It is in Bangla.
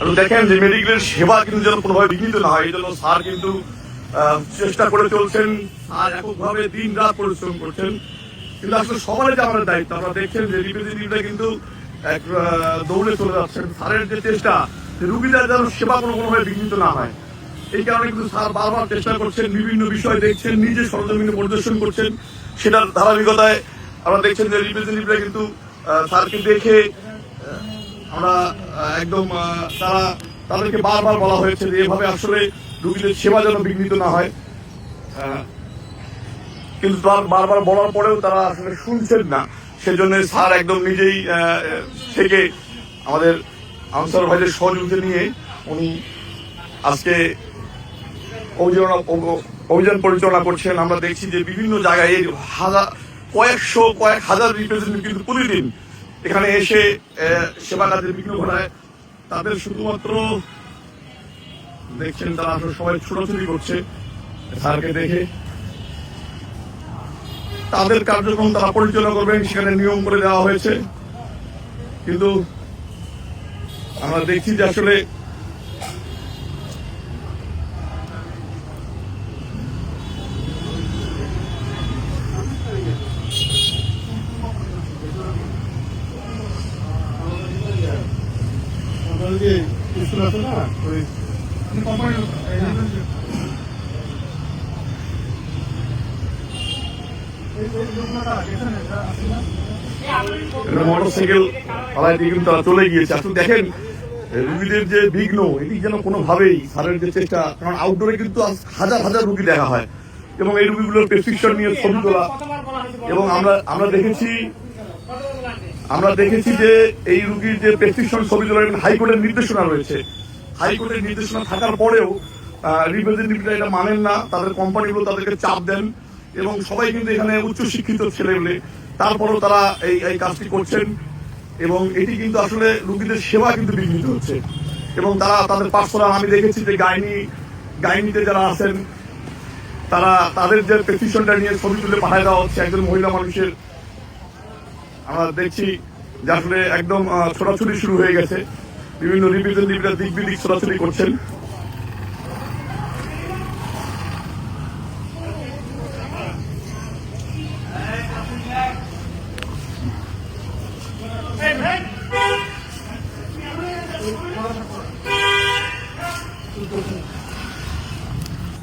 দেখেন যে মেডিকেলের সেবা কিন্তু যেন কোনোভাবে বিঘ্নিত না হয়, এই জন্য স্যার কিন্তু চেষ্টা করে চলছেন। আর এককভাবে দিন রাত পরিশ্রম করছেন। কিন্তু আসলে যে আমাদের দায়িত্ব, আপনারা দেখছেন যে রিপ্রেজেন্টেটিভরা কিন্তু এক দৌড়ে চলে যাচ্ছেন। স্যারের যে চেষ্টা, যে রুগীদের যেন সেবা কোনো কোনোভাবে বিঘ্নিত না হয়, এই কারণে কিন্তু স্যার বারবার চেষ্টা করছেন, বিভিন্ন বিষয় দেখছেন, নিজে সরজমিনে পরিদর্শন করছেন। সেটার ধারাবাহিকতায় আমরা দেখছেন যে রিপ্রেজেন্টেটিভরা কিন্তু স্যারকে দেখে আমরা একদম তারা তাদেরকে বারবার বলা হয়েছে যে এভাবে আসলে রুগীদের সেবা যেন বিঘ্নিত না হয়। কিন্তু বারবার বলার পরেও তারা আসলে শুনছেন না। সেজন্য স্যার একদম নিজেই থেকে আমাদের আনসার ভাইদের সহযোগিতা নিয়ে উনি আজকে অভিযান অভিযান পরিচালনা করছেন। আমরা দেখছি যে বিভিন্ন জায়গায় হাজার, কয়েকশো, কয়েক হাজার রিপ্রেজেন্টেটিভ কিন্তু প্রতিদিন এখানে এসে সেবা কাজের বিঘ্ন ঘটায় তাদের শুধুমাত্র দেখছেন তারা আসলে সবাই ছোটাছুটি করছে। স্যারকে দেখে। তাদের কার্যক্রম তারা পরিচালনা করবেন, সেখানে নিয়ম করে দেওয়া হয়েছে। কিন্তু আমরা দেখছি যে আসলে আপনার যে স্কুল আছে না? ওই কোম্পানি মোটর সাইকেল পালায় দিয়ে কিন্তু তারা চলে গিয়েছে। আসলে দেখেন রুগীদের যে বিঘ্ন এটি যেন কোনোভাবেই স্যারের যে চেষ্টা কারণ আউটডোরে কিন্তু হাজার হাজার রুগী দেখা হয়। এবং এই রুগীগুলোর প্রেসক্রিপশন নিয়ে ছবি তোলা। এবং আমরা আমরা দেখেছি আমরা দেখেছি যে এই রুগীর যে প্রেসক্রিপশন ছবি হাইকোর্টের নির্দেশনা রয়েছে। হাইকোর্টের নির্দেশনা থাকার পরেও রিপ্রেজেন্টেটিভরা এটা মানেন না, তাদের কোম্পানিগুলো তাদেরকে চাপ দেন এবং সবাই কিন্তু এখানে উচ্চশিক্ষিত ছেলেগুলি তারপরেও তারা এই এই কাজটি করছেন এবং এটি কিন্তু আসলে রুগীদের সেবা কিন্তু বিঘ্নিত হচ্ছে। এবং তারা তাদের পার্সোনাল আমি দেখেছি যে গাইনি, গাইনিতে যারা আছেন, তারা তাদের যে পেটিশনটা নিয়ে ছবি তুলে পাঠায় দেওয়া হচ্ছে, একজন মহিলা মানুষের আমরা দেখছি যে আসলে একদম ছোটাছুটি শুরু হয়ে গেছে বিভিন্ন রিপ্রেজেন্টেটিভরা দিক বিদিক ছোটাছুটি করছেন